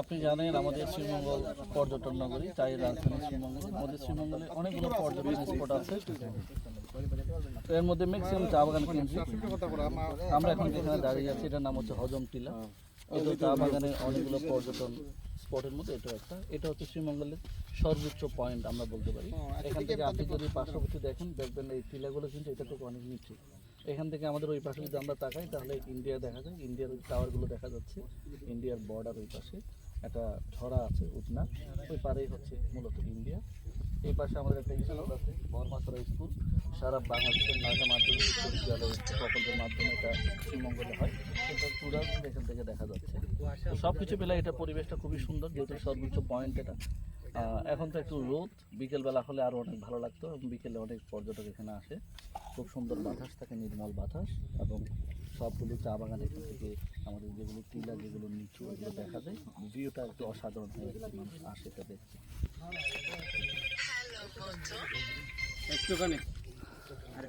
আপনি জানেন আমাদের শ্রীমঙ্গল পর্যটন নগরী, তাই রাজধানী শ্রীমঙ্গল। আমাদের শ্রীমঙ্গলে অনেকগুলো পর্যটন স্পট আছে। এর মধ্যে ম্যাক্সিমাম চা বাগান আমরা এখন যেখানে দাঁড়িয়ে আছি, এটার নাম হচ্ছে হজম টিলা। এটা চা বাগানের অনেকগুলো পর্যটন স্পটের মধ্যে, এটা একটা। এটা হচ্ছে শ্রীমঙ্গলের সর্বোচ্চ পয়েন্ট আমরা বলতে পারি। এখান থেকে আপনি যদি পার্শ্ববর্তী দেখেন, দেখবেন এই টিলাগুলো কিন্তু এটা থেকে অনেক নিচে। এখান থেকে আমাদের ওই পাশে যদি আমরা তাকাই, তাহলে ইন্ডিয়া দেখা যায়। ইন্ডিয়ার ওই টাওয়ারগুলো দেখা যাচ্ছে। ইন্ডিয়ার বর্ডার ওই পাশে। একটা ঝরা আছে উঠনা ওই পারেই হচ্ছে মূলত ইন্ডিয়া এই পাশে আমাদের একটা স্কুল আছে, বর্মাসরা স্কুল সারা বাংলাদেশের নাগা মাধ্যমিক বিশ্ববিদ্যালয় প্রকল্পের মাধ্যমে এটা শ্রীমঙ্গলে হয়। সেটা টুরাল এখান থেকে দেখা যাচ্ছে। সব কিছু পেলে এটা পরিবেশটা খুবই সুন্দর, যেহেতু সর্বোচ্চ পয়েন্ট এটা। এখন তো একটু রোদ। বিকেলবেলা হলে আরও অনেক ভালো লাগতো। এবং বিকেলে অনেক পর্যটক এখানে আসে। খুব সুন্দর বাতাস থাকে, নির্মল বাতাস এবং সবগুলো চা বাগান এখান থেকে আমাদের যেগুলো টিলা, যেগুলো নিচু এগুলো দেখা যায়। ভিউটা একটু অসাধারণ হয়ে গেছে, মানুষ আসে, এটা একটুখানি।